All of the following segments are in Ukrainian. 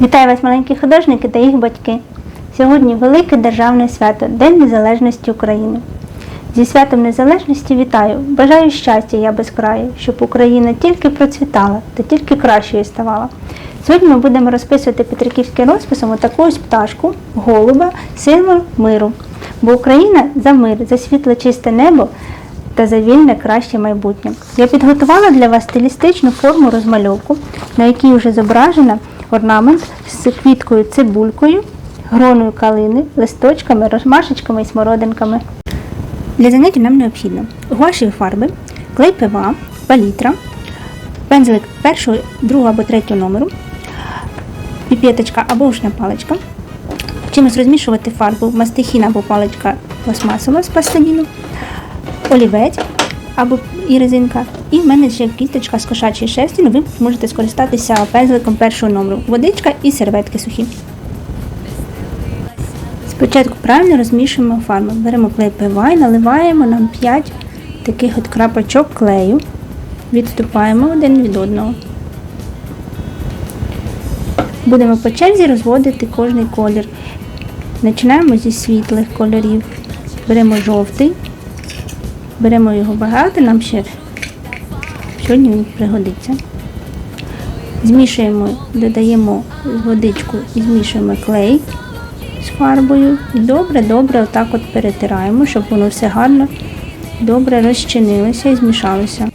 Вітаю вас, маленькі художники та їх батьки. Сьогодні велике державне свято День Незалежності України. Зі святом Незалежності вітаю! Бажаю щастя я без краю, щоб Україна тільки процвітала та тільки кращою ставала. Сьогодні ми будемо розписувати петриківським розписом таку ось пташку, голуба, символ миру. Бо Україна за мир, за світле чисте небо та за вільне краще майбутнє. Я підготувала для вас стилістичну форму розмальовку, на якій вже зображена орнамент з квіткою цибулькою, гроною калини, листочками, розмашечками і смородинками. Для заняття нам необхідно гуашеві фарби, клей ПВА, палітра, пензлик першого, другого або третього номеру, піпеточка або ушна паличка, чимось розмішувати фарбу, мастихін або паличка пластмасова з пластиліну, олівець або і резинка. І в мене ще кісточка з кошачої шерсті, але ви можете скористатися пензликом першого номеру, водичка і серветки сухі. Спочатку правильно розмішуємо фарбу. Беремо клей ПВА і наливаємо нам 5 таких от крапочок клею. Відступаємо один від одного. Будемо по черзі розводити кожний колір. Починаємо зі світлих кольорів. Беремо жовтий, беремо його багато, нам ще сьогодні він пригодиться. Змішуємо, додаємо водичку і змішуємо клей з фарбою. І добре-добре отак от перетираємо, щоб воно все гарно добре розчинилося і змішалося.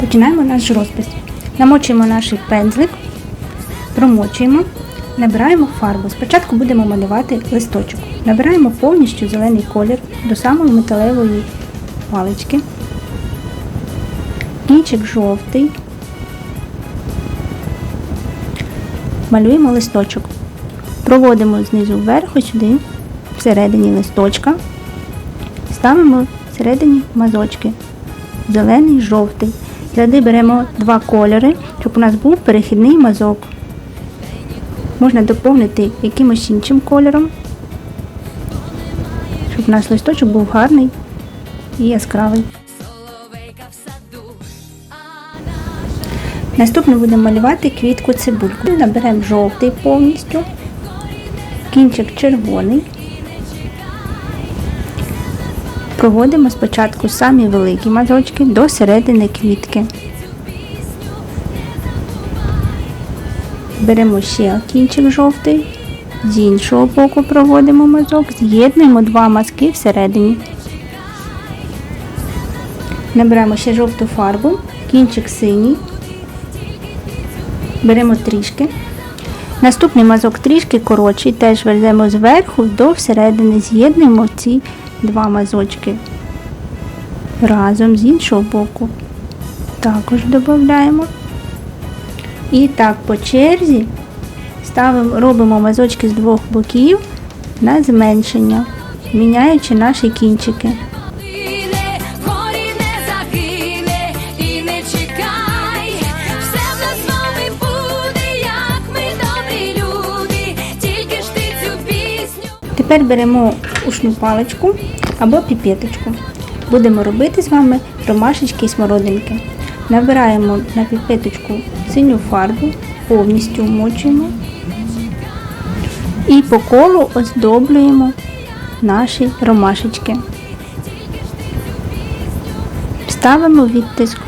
Починаємо наш розпис. Намочуємо наш пензлик, промочуємо, набираємо фарбу. Спочатку будемо малювати листочок. Набираємо повністю зелений колір до самої металевої палички. Кінчик жовтий. Малюємо листочок. Проводимо знизу вверх ось сюди, всередині листочка. Ставимо всередині мазочки. Зелений, жовтий. Сюди беремо два кольори, щоб у нас був перехідний мазок. Можна доповнити якимось іншим кольором, щоб у нас листочок був гарний і яскравий. Наступно будемо малювати квітку цибульку. Наберемо жовтий повністю, кінчик червоний. Проводимо спочатку самі великі мазочки до середини квітки. Беремо ще кінчик жовтий, з іншого боку проводимо мазок, з'єднуємо два мазки всередині. Набираємо ще жовту фарбу, кінчик синій. Беремо трішки. Наступний мазок трішки коротший, теж ведемо зверху до всередини, з'єднуємо ці два мазочки разом з іншого боку. Також додаємо. І так по черзі ставимо, робимо мазочки з двох боків на зменшення, міняючи наші кінчики. Тепер беремо ушну паличку або піпеточку. Будемо робити з вами ромашечки і смородинки. Набираємо на піпеточку синю фарбу, повністю вмочуємо і по колу оздоблюємо наші ромашечки. Ставимо відтиск.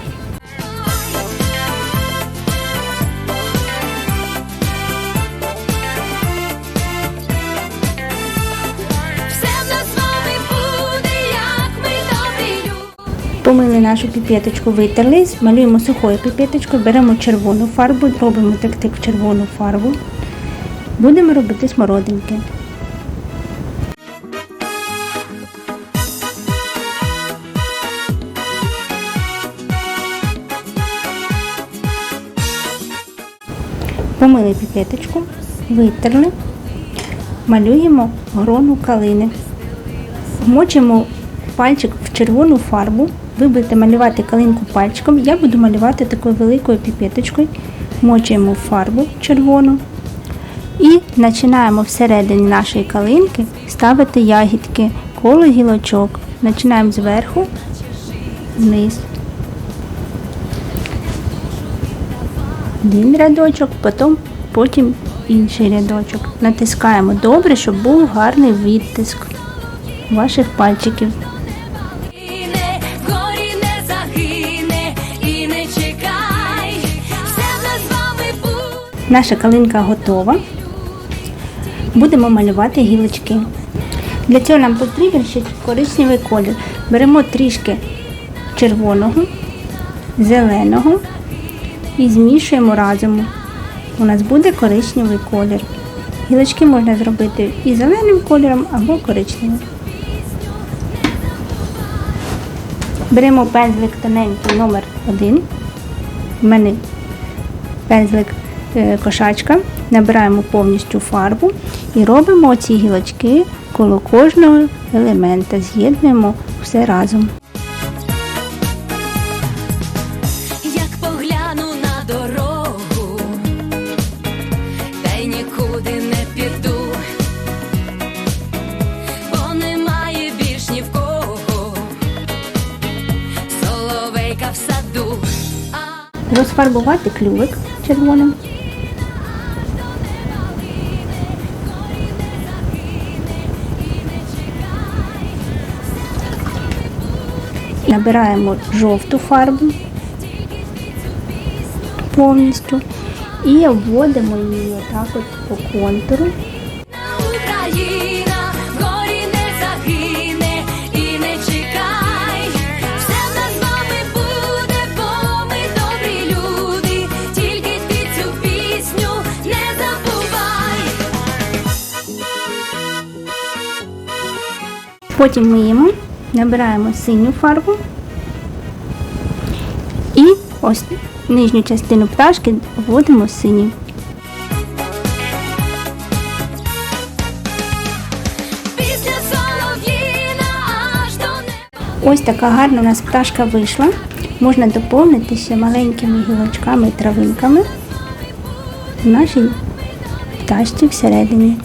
Нашу піпеточку, витерли, малюємо сухою піпеточкою, беремо червону фарбу, робимо так так червону фарбу. Будемо робити смородинки. Помили піпеточку, витерли, малюємо грону калини. Вмочимо пальчик в червону фарбу. Ви будете малювати калинку пальчиком. Я буду малювати такою великою піпеточкою. Мочуємо фарбу червону. І починаємо всередині нашої калинки ставити ягідки, коло гілочок. Починаємо зверху вниз. Один рядочок, потім, потім інший рядочок. Натискаємо добре, щоб був гарний відтиск ваших пальчиків. Наша калинка готова. Будемо малювати гілочки. Для цього нам потрібен ще коричневий колір. Беремо трішки червоного, зеленого і змішуємо разом. У нас буде коричневий колір. Гілочки можна зробити і зеленим кольором або коричневим. Беремо пензлик тоненький номер 1 У мене пензлик кошачка, набираємо повністю фарбу і робимо ці гілочки коло кожного елемента, з'єднуємо все разом. Як погляну на Набираємо жовту фарбу повністю і обводимо її отак от по контуру. Потім миємо, набираємо синю фарбу і ось нижню частину пташки вводимо неба. Ось така гарна у нас пташка вийшла. Можна доповнити ще маленькими гілочками і травинками в нашій пташці всередині.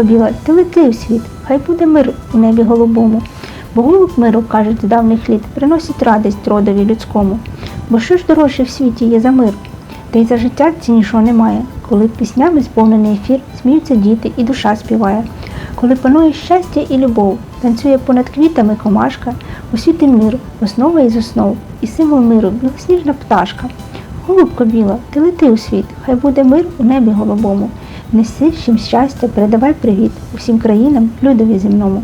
Голубко біла, ти лети у світ, хай буде мир у небі голубому. Бо голуб миру, кажуть, з давних літ, приносить радість родові людському. Бо що ж дорожче в світі є за мир? Та й за життя ціннішого немає, коли піснями сповнений ефір, сміються діти і душа співає. Коли панує щастя і любов, танцює понад квітами комашка, у світі мир, основа із основ, і символ миру, білосніжна пташка. Голубко біла, ти лети у світ, хай буде мир у небі голубому. Неси всім щастя, передавай привіт усім країнам, людові земному.